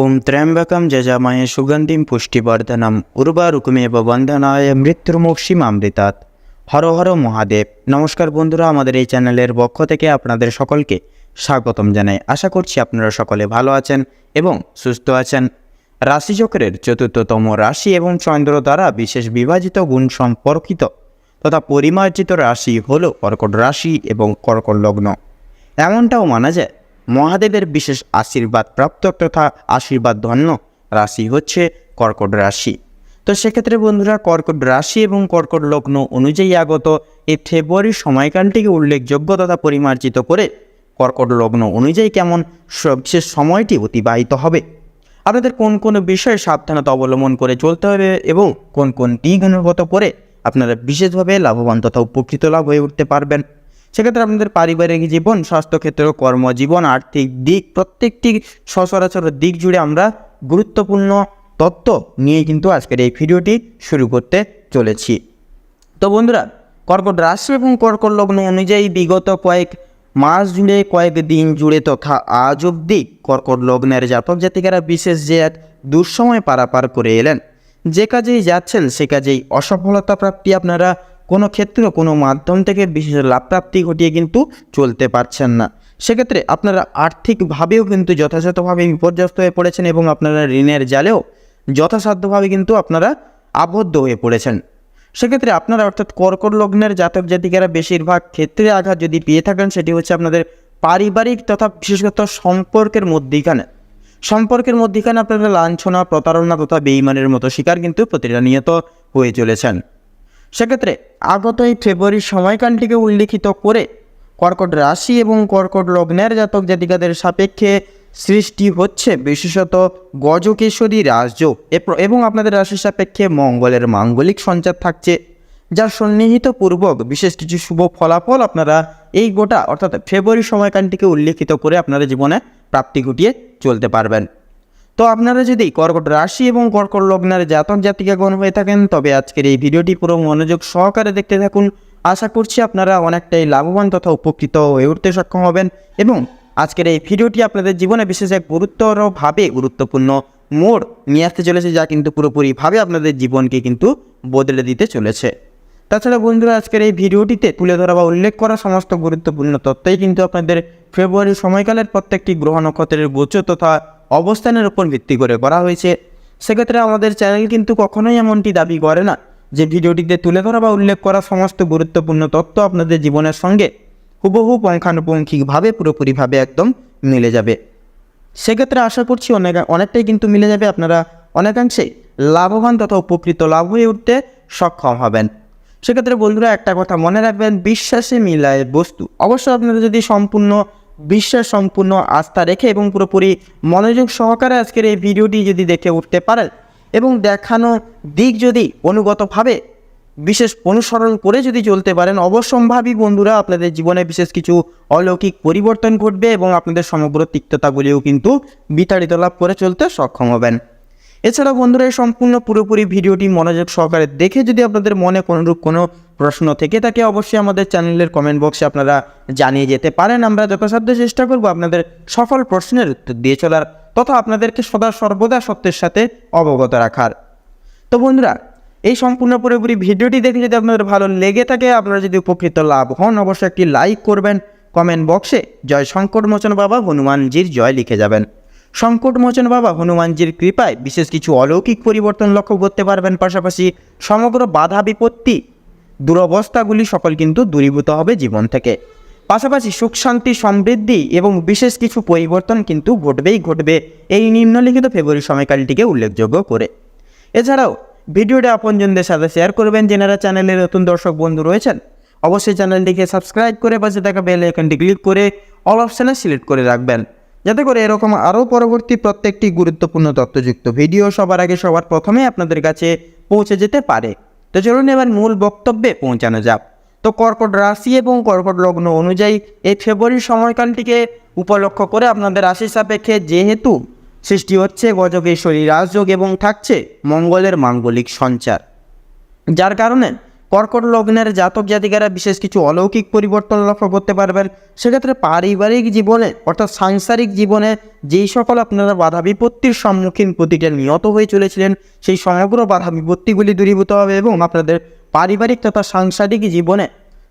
ওম ত্র্যম্বকম যজাময়ে সুগন্ধিম পুষ্টিবর্ধনম উর্বারুকুমেব বন্ধনায় মৃত্যুর্মুক্ষিমামৃতাৎ হর হর মহাদেব নমস্কার বন্ধুরা, আমাদের এই চ্যানেলের পক্ষ থেকে আপনাদের সকলকে স্বাগতম জানাই। আশা করছি আপনারা সকলে ভালো আছেন এবং সুস্থ আছেন। রাশিচক্রের চতুর্থতম রাশি এবং চন্দ্র দ্বারা বিশেষ বিভাজিত গুণ সম্পর্কিত তথা পরিমার্জিত রাশি হল কর্কট রাশি এবং কর্কট লগ্ন। এমনটাও মানা যায় মহাদেবের বিশেষ আশীর্বাদ প্রাপ্ত তথা আশীর্বাদ ধন্য রাশি হচ্ছে কর্কট রাশি। তো সেক্ষেত্রে বন্ধুরা, কর্কট রাশি এবং কর্কট লগ্ন অনুযায়ী আগত এই ফেব্রুয়ারির সময়কালটিকে উল্লেখযোগ্য তথা পরিমার্জিত করে কর্কট লগ্ন অনুযায়ী কেমন স- বিশেষ সময়টি অতিবাহিত হবে। আপনাদের কোন কোন বিষয়ে সাবধানতা অবলম্বন করে চলতে হবে এবং কোন কোন দিক অনুগত করে আপনারা বিশেষভাবে লাভবান তথা উপকৃত লাভ হয়ে উঠতে পারবেন। সেক্ষেত্রে আপনাদের পারিবারিক জীবন, স্বাস্থ্যক্ষেত্র, কর্মজীবন, আর্থিক দিক, প্রত্যেকটি সচরাচর দিক জুড়ে আমরা গুরুত্বপূর্ণ তত্ত্ব নিয়ে কিন্তু আজকের এই ভিডিওটি শুরু করতে চলেছি। তো বন্ধুরা, কর্কট রাশি এবং কর্কট লগ্ন অনুযায়ী বিগত কয়েক মাস জুড়ে, কয়েক দিন জুড়ে তথা আজ অবধি কর্কট লগ্নের জাতক জাতিকারা বিশেষ যে এক দুঃসময় পারাপার করে এলেন। যে কাজেই যাচ্ছেন, সে কাজেই অসফলতা প্রাপ্তি আপনারা কোনো ক্ষেত্রে কোনো মাধ্যম থেকে বিশেষ লাভ প্রাপ্তি ঘটিয়ে কিন্তু চলতে পারছেন না। সেক্ষেত্রে আপনারা আর্থিকভাবেও কিন্তু যথাযথভাবে বিপর্যস্ত হয়ে পড়েছেন এবং আপনারা ঋণের জালেও যথাসাধ্যভাবে কিন্তু আপনারা আবদ্ধ হয়ে পড়েছেন। সেক্ষেত্রে আপনারা অর্থাৎ কর্কট লগ্নের জাতক জাতিকারা বেশিরভাগ ক্ষেত্রে আঘাত যদি পেয়ে থাকেন, সেটি হচ্ছে আপনাদের পারিবারিক তথা বিশেষত সম্পর্কের মধ্যিখানে। সম্পর্কের মধ্যিখানে আপনারা লাঞ্ছনা, প্রতারণা তথা বেইমানের মতো শিকার কিন্তু প্রতিনিয়ত হয়ে চলেছেন। সেক্ষেত্রে আগত এই ফেব্রুয়ারির সময়কালটিকে উল্লেখিত করে কর্কট রাশি এবং কর্কট লগ্নের জাতক জাতিকাদের সাপেক্ষে সৃষ্টি হচ্ছে বিশেষত গজকেশরী রাজযোগ এবং আপনাদের রাশির সাপেক্ষে মঙ্গলের মাঙ্গলিক সঞ্চার থাকছে, যার সন্নিহিত পূর্বক বিশেষ কিছু শুভ ফলাফল আপনারা এই গোটা, অর্থাৎ ফেব্রুয়ারি সময়কালটিকে উল্লেখিত করে আপনারা জীবনে প্রাপ্তি ঘটিয়ে চলতে পারবেন। তো আপনারা যদি কর্কট রাশি এবং কর্কট লগ্নের জাতক জাতিকাগণ হয়ে থাকেন, তবে আজকের এই ভিডিওটি পুরো মনোযোগ সহকারে দেখতে থাকুন। আশা করছি আপনারা অনেকটাই লাভবান তথা উপকৃত হয়ে উঠতে সক্ষম হবেন এবং আজকের এই ভিডিওটি আপনাদের জীবনে বিশেষ এক গুরুত্বরভাবে গুরুত্বপূর্ণ মোড় নিয়ে আসতে চলেছে, যা কিন্তু পুরোপুরিভাবে আপনাদের জীবনকে কিন্তু বদলে দিতে চলেছে। তাছাড়া বন্ধুরা, আজকের এই ভিডিওটিতে তুলে ধরা বা উল্লেখ করা সমস্ত গুরুত্বপূর্ণ তথ্যই কিন্তু আপনাদের ফেব্রুয়ারি সময়কালের প্রত্যেকটি গ্রহ নক্ষত্রের গোচর তথা অবস্থানের উপর ভিত্তি করে করা হয়েছে। সেক্ষেত্রে আমাদের চ্যানেল কিন্তু কখনোই এমনটি দাবি করে না যে ভিডিওটিতে তুলে ধরা বা উল্লেখ করা সমস্ত গুরুত্বপূর্ণ তথ্য আপনাদের জীবনের সঙ্গে হুবহু পঙ্খানুপুঙ্খিকভাবে, পুরোপুরিভাবে একদম মিলে যাবে। সেক্ষেত্রে আশা করছি অনেক অনেকটাই কিন্তু মিলে যাবে। আপনারা অনেকাংশেই লাভবান তথা উপকৃত লাভ হয়ে উঠতে সক্ষম হবেন। সেক্ষেত্রে বন্ধুরা একটা কথা মনে রাখবেন, বিশ্বাসে মিলায় বস্তু। অবশ্য আপনারা যদি সম্পূর্ণ বিশ্বাস সম্পূর্ণ আস্থা রেখে এবং পুরোপুরি মনোযোগ সহকারে আজকের এই ভিডিওটি যদি দেখে উঠতে পারেন এবং দেখানো দিক যদি অনুগতভাবে বিশেষ অনুসরণ করে যদি চলতে পারেন, অবশ্যম্ভাবী বন্ধুরা আপনাদের জীবনে বিশেষ কিছু অলৌকিক পরিবর্তন ঘটবে এবং আপনাদের সমগ্র তিক্ততাগুলিও কিন্তু বিতাড়িত লাভ করে চলতে সক্ষম হবেন। এছাড়া বন্ধুরা, এই সম্পূর্ণ পুরোপুরি ভিডিওটি মনোযোগ সহকারে দেখে যদি আপনাদের মনে কোনোরূপ কোনো প্রশ্ন থেকে থাকে, অবশ্যই আমাদের চ্যানেলের কমেন্ট বক্সে আপনারা জানিয়ে যেতে পারেন। আমরা যথাসাধ্য চেষ্টা করব আপনাদের সফল প্রশ্নের উত্তর দিয়ে চলার তথা আপনাদেরকে সদা সর্বদা সত্যের সাথে অবগত রাখার। তো বন্ধুরা, এই সম্পূর্ণ পুরোপুরি ভিডিওটি দেখে যদি আপনাদের ভালো লেগে থাকে, আপনারা যদি উপকৃত লাভ হন, অবশ্যই একটি লাইক করবেন। কমেন্ট বক্সে জয় সংকটমোচন বাবা হনুমানজির জয় লিখে যাবেন। সংকটমোচন বাবা হনুমানজির কৃপায় বিশেষ কিছু অলৌকিক পরিবর্তন লক্ষ্য করতে পারবেন পাশাপাশি সমগ্র বাধা বিপত্তি দুরবস্থাগুলি সকল কিন্তু দূরীভূত হবে জীবন থেকে। পাশাপাশি সুখ, শান্তি, সমৃদ্ধি এবং বিশেষ কিছু পরিবর্তন কিন্তু ঘটবেই ঘটবে এই নিম্নলিখিত ফেব্রুয়ারি সময়কালটিকে উল্লেখযোগ্য করে। এছাড়াও ভিডিওটা আপনজনদের সাথে শেয়ার করবেন যেনারা চ্যানেলে নতুন দর্শক বন্ধু রয়েছেন। অবশ্যই চ্যানেলটিকে সাবস্ক্রাইব করে পাশে থাকা বেল আইকনটি ক্লিক করে অল অপশানে সিলেক্ট করে রাখবেন। যাতে করে এরকম আরও পরবর্তী প্রত্যেকটি গুরুত্বপূর্ণ তথ্যযুক্ত ভিডিও সবার আগে সবার প্রথমে আপনাদের কাছে পৌঁছে যেতে পারে। তো চলুন এবার মূল বক্তব্যে পৌঁছানো যাক। তো কর্কট রাশি এবং কর্কট লগ্ন অনুযায়ী এই ফেব্রুয়ারি সময়কালটিকে উপলক্ষ করে আপনাদের রাশি সাপেক্ষে যেহেতু সৃষ্টি হচ্ছে গজকেশ্বরী রাজযোগ এবং থাকছে মঙ্গলের মাঙ্গলিক সঞ্চার। যার কারণে কর্কট লগ্নের জাতক জাতিকারা বিশেষ কিছু অলৌকিক পরিবর্তন লক্ষ্য করতে পারবেন। সেক্ষেত্রে পারিবারিক জীবনে অর্থাৎ সাংসারিক জীবনে যেই সকল আপনারা বাধা বিপত্তির সম্মুখীন প্রতিটা নিয়ত হয়ে চলেছিলেন, সেই সমগ্র বাধা বিপত্তিগুলি দূরীভূত হবে এবং আপনাদের পারিবারিক তথা সাংসারিক জীবনে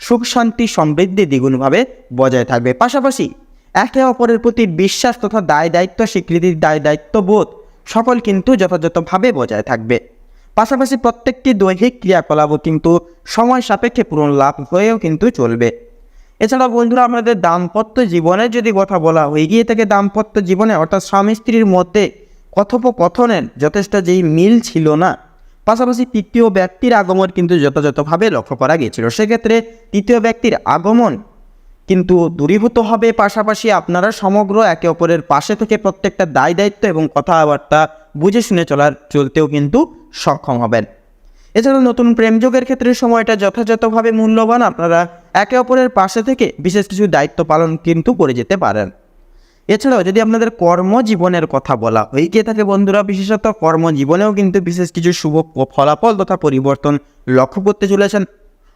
সুখ, শান্তি, সমৃদ্ধি দ্বিগুণভাবে বজায় থাকবে। পাশাপাশি একে অপরের প্রতি বিশ্বাস তথা দায় দায়িত্ব স্বীকৃতির দায় দায়িত্ববোধ সকল কিন্তু যথাযথভাবে বজায় থাকবে। পাশাপাশি প্রত্যেকটি দৈহিক ক্রিয়াকলাপও কিন্তু সময় সাপেক্ষে পূরণ লাভ হয়েও কিন্তু চলবে। এছাড়া বন্ধুরা, আমাদের দাম্পত্য জীবনে যদি কথা বলা হয়ে গিয়ে থাকে দাম্পত্য জীবনে অর্থাৎ স্বামী স্ত্রীর মধ্যে কথোপকথনের যথেষ্ট যেই মিল ছিল না, পাশাপাশি তৃতীয় ব্যক্তির আগমন কিন্তু যথাযথভাবে লক্ষ্য করা গিয়েছিল। সেক্ষেত্রে তৃতীয় ব্যক্তির আগমন কিন্তু দূরীভূত হবে। পাশাপাশি আপনারা সমগ্র একে অপরের পাশে থেকে প্রত্যেকটা দায় দায়িত্ব এবং কথাবার্তা বুঝে শুনে চলার চলতেও কিন্তু সক্ষম হবেন। এছাড়া নতুন প্রেমযোগের ক্ষেত্রে সময়টা যথাযথভাবে মূল্যবান। আপনারা একে অপরের পাশে থেকে বিশেষ কিছু দায়িত্ব পালন কিন্তু করে যেতে পারেন। এছাড়াও যদি আপনাদের কর্মজীবনের কথা বলা হয়ে গিয়ে থাকে বন্ধুরা, বিশেষত কর্মজীবনেও কিন্তু বিশেষ কিছু শুভ ফলাফল তথা পরিবর্তন লক্ষ্য করতে চলেছেন।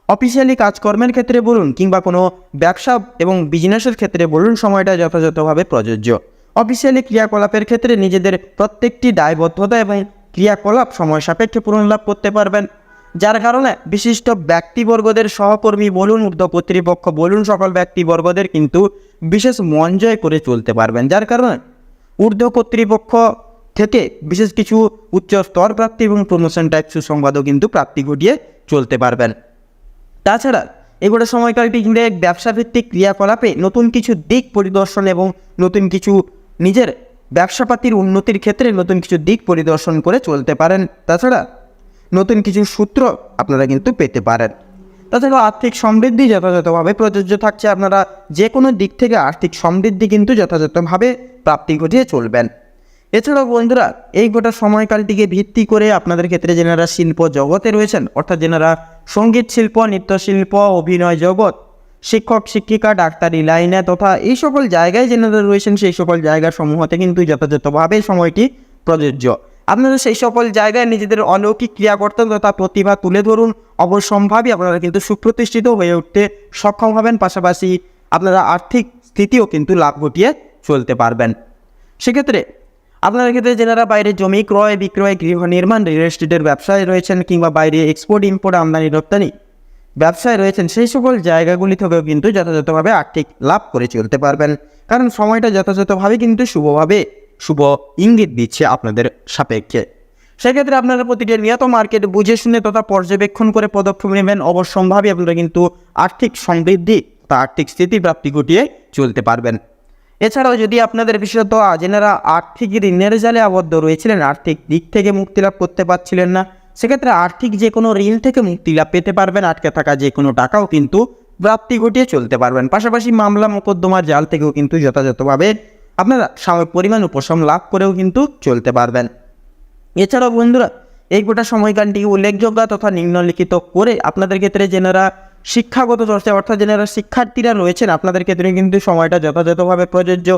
অফিসিয়ালি কাজকর্মের ক্ষেত্রে বলুন কিংবা কোনো ব্যবসা এবং বিজনেসের ক্ষেত্রে বলুন, সময়টা যথাযথভাবে প্রযোজ্য। অফিসিয়ালি ক্রিয়াকলাপের ক্ষেত্রে নিজেদের প্রত্যেকটি দায়বদ্ধতা এবং ক্রিয়াকলাপ সময় সাপেক্ষে পূরণ লাভ করতে পারবেন। যার কারণে বিশিষ্ট ব্যক্তিবর্গদের সহকর্মী বলুন ঊর্ধ্ব কর্তৃপক্ষ বলুন, সকল ব্যক্তিবর্গদের কিন্তু বিশেষ মন জয় করে চলতে পারবেন। যার কারণে ঊর্ধ্ব কর্তৃপক্ষ থেকে বিশেষ কিছু উচ্চ স্তর প্রাপ্তি এবং প্রমোশন টাইপ সুসংবাদও কিন্তু প্রাপ্তি ঘটিয়ে চলতে পারবেন। তাছাড়া এগুলো সময়কালটি ঘিরে ব্যবসাভিত্তিক ক্রিয়াকলাপে নতুন কিছু দিক পরিদর্শন এবং নতুন কিছু নিজের ব্যবসাপাতির উন্নতির ক্ষেত্রে নতুন কিছু দিক পরিদর্শন করে চলতে পারেন। তাছাড়া নতুন কিছু সূত্র আপনারা কিন্তু পেতে পারেন। তাছাড়া আর্থিক সমৃদ্ধি যথাযথভাবে প্রযোজ্য থাকছে। আপনারা যে কোনো দিক থেকে আর্থিক সমৃদ্ধি কিন্তু যথাযথভাবে প্রাপ্তি ঘটিয়ে চলবেন। এছাড়াও বন্ধুরা, এই গোটা সময়কালটিকে ভিত্তি করে আপনাদের ক্ষেত্রে যেনারা শিল্প জগতে রয়েছেন, অর্থাৎ যেনারা সংগীত শিল্প নৃত্যশিল্প অভিনয় জগৎ শিক্ষক, শিক্ষিকা, ডাক্তারি লাইনে তথা এই সকল জায়গায় যেনারা রয়েছেন, সেই সকল জায়গা সমূহতে কিন্তু যথাযথভাবে সময়টি প্রযোজ্য। আপনারা সেই সকল জায়গায় নিজেদের অলৌকিক ক্রিয়াকর্তন তথা প্রতিভা তুলে ধরুন। অবশ্যম্ভাবী আপনারা কিন্তু সুপ্রতিষ্ঠিত হয়ে উঠতে সক্ষম হবেন। পাশাপাশি আপনারা আর্থিক স্থিতিও কিন্তু লাভ ঘটিয়ে চলতে পারবেন। সেক্ষেত্রে আপনাদের ক্ষেত্রে যেনারা বাইরে জমি ক্রয়, বিক্রয়, গৃহ নির্মাণ রিয়েল এস্টেটের ব্যবসায় রয়েছেন কিংবা বাইরে এক্সপোর্ট ইম্পোর্ট আমদানি, রপ্তানি ব্যবসায় রয়েছেন সেই সকল জায়গাগুলি থেকেও কিন্তু যথাযথভাবে আর্থিক লাভ করে চলতে পারবেন। কারণ সময়টা যথাযথভাবে কিন্তু শুভভাবে শুভ ইঙ্গিত দিচ্ছে আপনাদের সাপেক্ষে। সেক্ষেত্রে আপনারা প্রতিটি নিয়ত মার্কেট বুঝে শুনে তথা পর্যবেক্ষণ করে পদক্ষেপ নেবেন। অবশ্যম্ভাবী আপনারা কিন্তু আর্থিক সমৃদ্ধি তা আর্থিক স্থিতি প্রাপ্তি ঘটিয়ে চলতে পারবেন। এছাড়াও যদি আপনাদের বিশেষত যেনারা আর্থিক ঋণের জালে আবদ্ধ রয়েছিলেন, আর্থিক দিক থেকে মুক্তি লাভ করতে পারছিলেন না সেক্ষেত্রে আর্থিক যে কোনো ঋণ থেকে মুক্তি লাভ পেতে পারবেন, আটকে থাকা যে কোনো টাকাও কিন্তু প্রাপ্তি ঘটিয়ে চলতে পারবেন। পাশাপাশি মামলা মোকদ্দমার জাল থেকেও কিন্তু যথাযথভাবে আপনারা সাময়িক পরিমাণ উপশম লাভ করেও কিন্তু চলতে পারবেন। এছাড়াও বন্ধুরা, এই গোটা সময়কালটিকে উল্লেখযোগ্য তথা নিম্নলিখিত করে আপনাদের ক্ষেত্রে যেনারা শিক্ষাগত চর্চা অর্থাৎ যেনারা শিক্ষার্থীরা রয়েছেন, আপনাদের ক্ষেত্রে কিন্তু সময়টা যথাযথভাবে প্রযোজ্য।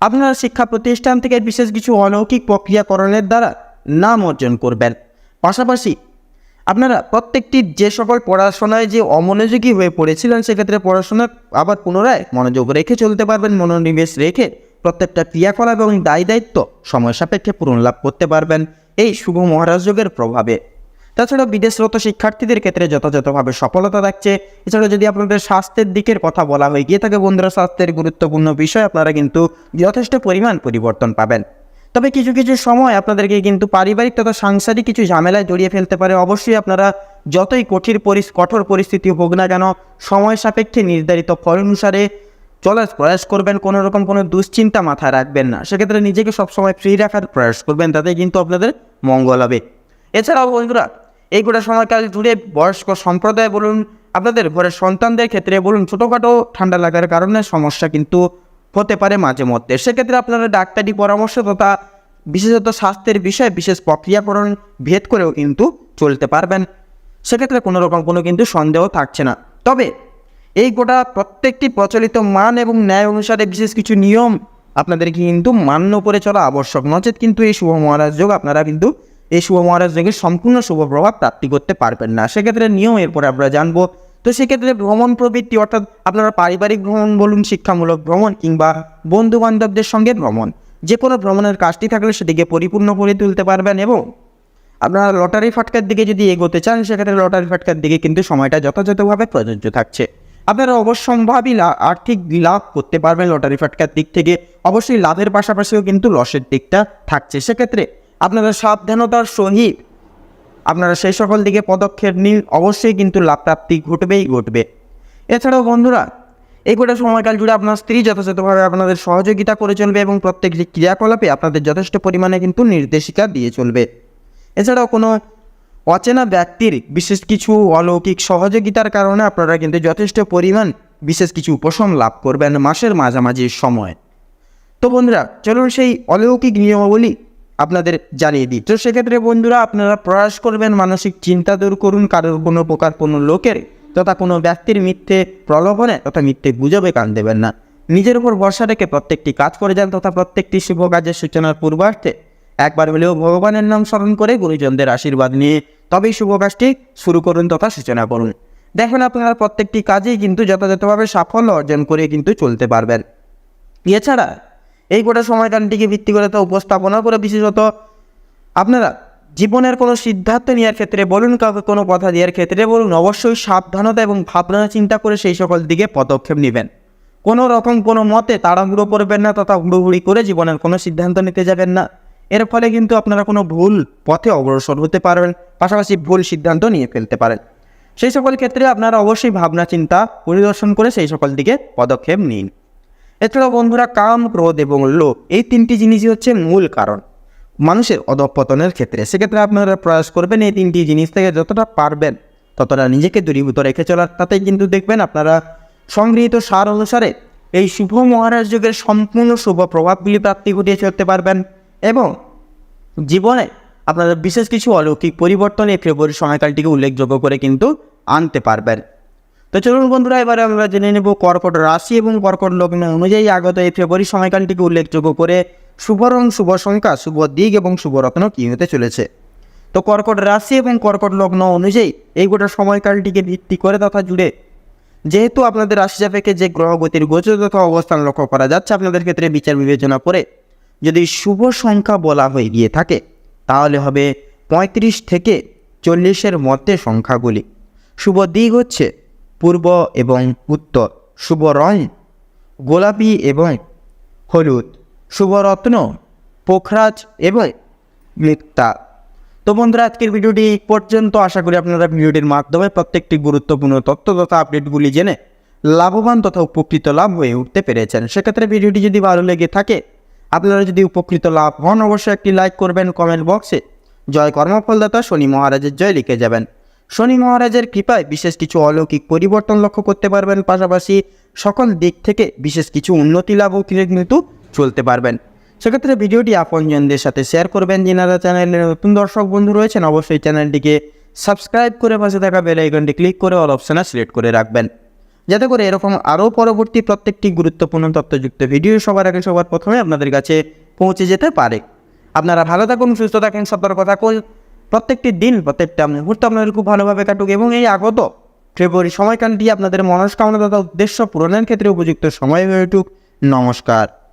আপনারা শিক্ষা প্রতিষ্ঠান থেকে বিশেষ কিছু অলৌকিক প্রক্রিয়াকরণের দ্বারা নাম অর্জন করবেন। পাশাপাশি আপনারা প্রত্যেকটি যে সকল পড়াশোনায় যে অমনোযোগী হয়ে পড়েছিলেন, সেক্ষেত্রে পড়াশোনা আবার পুনরায় মনোযোগ রেখে চলতে পারবেন, মনোনিবেশ রেখে প্রত্যেকটা ক্রিয়াকলাপ এবং দায় দায়িত্ব সময় সাপেক্ষে পূরণ লাভ করতে পারবেন এই শুভ মহারাজ যোগের প্রভাবে। তাছাড়া বিদেশরত শিক্ষার্থীদের ক্ষেত্রে যথাযথভাবে সফলতা থাকছে। এছাড়া যদি আপনাদের স্বাস্থ্যের দিকের কথা বলা হয়ে, গিয়ে থাকে বন্ধুরা, স্বাস্থ্যের গুরুত্বপূর্ণ বিষয়, আপনারা কিন্তু যথেষ্ট পরিমাণ পরিবর্তন পাবেন। তবে কিছু কিছু সময় আপনাদেরকে কিন্তু পারিবারিক তথা সাংসারিক কিছু ঝামেলায় জড়িয়ে ফেলতে পারে। অবশ্যই আপনারা যতই কঠিন কঠোর পরিস্থিতি হোক না কেন, সময় সাপেক্ষে নির্ধারিত ফল অনুসারে চলার প্রয়াস করবেন, কোনো রকম কোনো দুশ্চিন্তা মাথায় রাখবেন না। সেক্ষেত্রে নিজেকে সবসময় ফ্রি রাখার প্রয়াস করবেন, তাতে কিন্তু আপনাদের মঙ্গল হবে। এছাড়াও বন্ধুরা, এই গোটা সময়কাল জুড়ে বয়স্ক সম্প্রদায় বলুন, আপনাদের ঘরের সন্তানদের ক্ষেত্রে বলুন, ছোটোখাটো ঠান্ডা লাগার কারণে সমস্যা কিন্তু হতে পারে মাঝে মধ্যে। সেক্ষেত্রে আপনারা ডাক্তারি পরামর্শ তথা বিশেষত স্বাস্থ্যের বিষয়ে বিশেষ প্রক্রিয়াকরণ ভেদ করেও কিন্তু চলতে পারবেন। সেক্ষেত্রে কোনো রকম কোনো কিন্তু সন্দেহ থাকছে না। তবে এই গোটা প্রত্যেকটি প্রচলিত মান এবং ন্যায় অনুসারে বিশেষ কিছু নিয়ম আপনাদেরকে কিন্তু মান্য করে চলা আবশ্যক। নচেত কিন্তু এই শুভ মহারাজ যোগ আপনারা কিন্তু এই শুভ মহারাজ যোগের সম্পূর্ণ শুভ প্রভাব প্রাপ্তি করতে পারবেন না। সেক্ষেত্রে নিয়ম এরপরে আমরা জানব। তো সেক্ষেত্রে ভ্রমণ প্রবৃত্তি অর্থাৎ আপনারা পারিবারিক ভ্রমণ বলুন, শিক্ষামূলক ভ্রমণ কিংবা বন্ধু বান্ধবদের সঙ্গে ভ্রমণ যে কোনো ভ্রমণের কাজটি থাকলে সেটিকে পরিপূর্ণ করে তুলতে পারবেন এবং আপনারা লটারি ফাটকার দিকে যদি এগোতে চান, সেক্ষেত্রে লটারি ফাটকার দিকে কিন্তু সময়টা যথাযথভাবে প্রযোজ্য থাকছে। আপনারা অবশ্যম্ভাবী আর্থিক লাভ করতে পারবেন লটারি ফাটকার দিক থেকে। অবশ্যই লাভের পাশাপাশিও কিন্তু লসের দিকটা থাকছে। সেক্ষেত্রে আপনারা সাবধানতার সহিত আপনারা সেই সকল দিকে পদক্ষেপ নিন, অবশ্যই কিন্তু লাভ প্রাপ্তি ঘটবেই ঘটবে। এছাড়াও বন্ধুরা, এই গোটা সময়কাল জুড়ে আপনার স্ত্রী যথাযথভাবে আপনাদের সহযোগিতা করে চলবে এবং প্রত্যেকটি ক্রিয়াকলাপে আপনাদের যথেষ্ট পরিমাণে কিন্তু নির্দেশিকা দিয়ে চলবে। এছাড়াও কোনো অচেনা ব্যক্তির বিশেষ কিছু অলৌকিক সহযোগিতার কারণে আপনারা কিন্তু যথেষ্ট পরিমাণ বিশেষ কিছু উপশম লাভ করবেন মাসের মাঝামাঝি সময়। তো বন্ধুরা, চলুন সেই অলৌকিক নিয়মাবলী আপনাদের জানিয়ে দিই। তো সেক্ষেত্রে বন্ধুরা আপনারা প্রয়াস করবেন, মানসিক চিন্তা দূর করুন, কারোর কোনো প্রকার কোনো লোকের তথা কোনো ব্যক্তির মিথ্যে প্রলোভনে তথা মিথ্যে গুজবে কান দেবেন না। নিজের উপর ভরসা রেখে প্রত্যেকটি কাজ করে যান তথা প্রত্যেকটি শুভ কাজের সূচনার পূর্বার্থে একবার হলেও ভগবানের নাম স্মরণ করে গুরুজনদের আশীর্বাদ নিয়ে তবেই শুভ কাজটি শুরু করুন তথা সূচনা করুন। দেখবেন আপনারা প্রত্যেকটি কাজেই কিন্তু যথাযথভাবে সাফল্য অর্জন করে কিন্তু চলতে পারবেন। এছাড়া এই গোটা সময়কালটিকে ভিত্তি করে তো উপস্থাপনা করে বিশেষত আপনারা জীবনের কোনো সিদ্ধান্ত নেওয়ার ক্ষেত্রে বলুন, কাউকে কোনো কথা দেওয়ার ক্ষেত্রে বলুন, অবশ্যই সাবধানতা এবং ভাবনা চিন্তা করে সেই সকল দিকে পদক্ষেপ নেবেন। কোনো রকম কোনো মতে তাড়াহুড়ো করবেন না তথা হুড়োহুড়ি করে জীবনের কোনো সিদ্ধান্ত নিতে যাবেন না। এর ফলে কিন্তু আপনারা কোনো ভুল পথে অগ্রসর হতে পারবেন, পাশাপাশি ভুল সিদ্ধান্ত নিয়ে ফেলতে পারেন। সেই সকল ক্ষেত্রে আপনারা অবশ্যই ভাবনা চিন্তা পরিদর্শন করে সেই সকল দিকে পদক্ষেপ নিন। এছাড়াও বন্ধুরা, কাম, ক্রোধ এবং লোভ, এই তিনটি জিনিসই হচ্ছে মূল কারণ। মানুষের অধঃপতনের ক্ষেত্রে, সেক্ষেত্রে আপনারা প্রয়াস করবেন এই তিনটি জিনিস থেকে যতটা পারবেন, ততটা নিজেকে দূরীভূত রেখে চলার। তাতেই কিন্তু দেখবেন আপনারা সংগৃহীত সার অনুসারে এই শুভ মহারাজ যুগের সম্পূর্ণ শুভ প্রভাবগুলি প্রাপ্তি ঘটিয়ে চলতে পারবেন এবং জীবনে আপনারা বিশেষ কিছু অলৌকিক পরিবর্তন এই ফেব্রুয়ারি সময়কালটিকে উল্লেখযোগ্য করে কিন্তু আনতে পারবেন। তো চলুন বন্ধুরা, এবারে আমরা জেনে নেব কর্কট রাশি এবং কর্কট লগ্ন অনুযায়ী আগত এই ফেব্রুয়ারি সময়কালটিকে উল্লেখযোগ্য করে শুভ রং, শুভ সংখ্যা, শুভ দিক এবং শুভ রত্ন কী হতে চলেছে। তো কর্কট রাশি এবং কর্কট লগ্ন অনুযায়ী এই গোটা সময়কালটিকে ভিত্তি করে তথা জুড়ে যেহেতু আপনাদের রাশি সাপেক্ষে যে গ্রহগতির গোচর তথা অবস্থান লক্ষ্য করা যাচ্ছে, আপনাদের ক্ষেত্রে বিচার বিবেচনা করে যদি শুভ সংখ্যা বলা হয়ে গিয়ে থাকে, তাহলে হবে পঁয়ত্রিশ থেকে চল্লিশের মধ্যে সংখ্যাগুলি। শুভ দিক হচ্ছে পূর্ব এবং উত্তর শুভ রং গোলাপি এবং হলুদ শুভ রত্ন পোখরাজ এবং মৃত্তা তো বন্ধুরা, আজকের ভিডিওটি পর্যন্ত। আশা করি আপনারা ভিডিওটির মাধ্যমে প্রত্যেকটি গুরুত্বপূর্ণ তথ্য তথা আপডেটগুলি জেনে লাভবান তথা উপকৃত লাভ হয়ে উঠতে পেরেছেন। সেক্ষেত্রে ভিডিওটি যদি ভালো লেগে থাকে, আপনারা যদি উপকৃত লাভ হন, অবশ্যই একটি লাইক করবেন কমেন্ট বক্সে। জয় কর্মফলদাতা, শনি মহারাজের জয় লিখে যাবেন। শনি মহারাজের কৃপায় বিশেষ কিছু অলৌকিক পরিবর্তন লক্ষ্য করতে পারবেন, পাশাপাশি সকল দিক থেকে বিশেষ কিছু উন্নতি লাভও কিন্তু চলতে পারবেন। সেক্ষেত্রে ভিডিওটি আপনজনদের সাথে শেয়ার করবেন, যেনারা চ্যানেলের নতুন দর্শক, বন্ধু রয়েছেন, অবশ্যই চ্যানেলটিকে সাবস্ক্রাইব করে পাশে থাকা বেল আইকনটি ক্লিক করে অল অপশানে সিলেক্ট করে রাখবেন। যাতে করে এরকম আরও পরবর্তী প্রত্যেকটি গুরুত্বপূর্ণ তথ্যযুক্ত ভিডিও সবার আগে সবার প্রথমে আপনাদের কাছে পৌঁছে যেতে পারে। আপনারা ভালো থাকুন, সুস্থ থাকেন, সতর্ক থাকুন। প্রত্যেকটি দিন, প্রত্যেকটা মুহূর্ত আপনাদের খুব ভালোভাবে কাটুক এবং এই আগত ফেব্রুয়ারি সময়কালটি আপনাদের মনস্কামনা তথা উদ্দেশ্য পূরণের ক্ষেত্রে উপযুক্ত সময় হয়ে উঠুক। নমস্কার।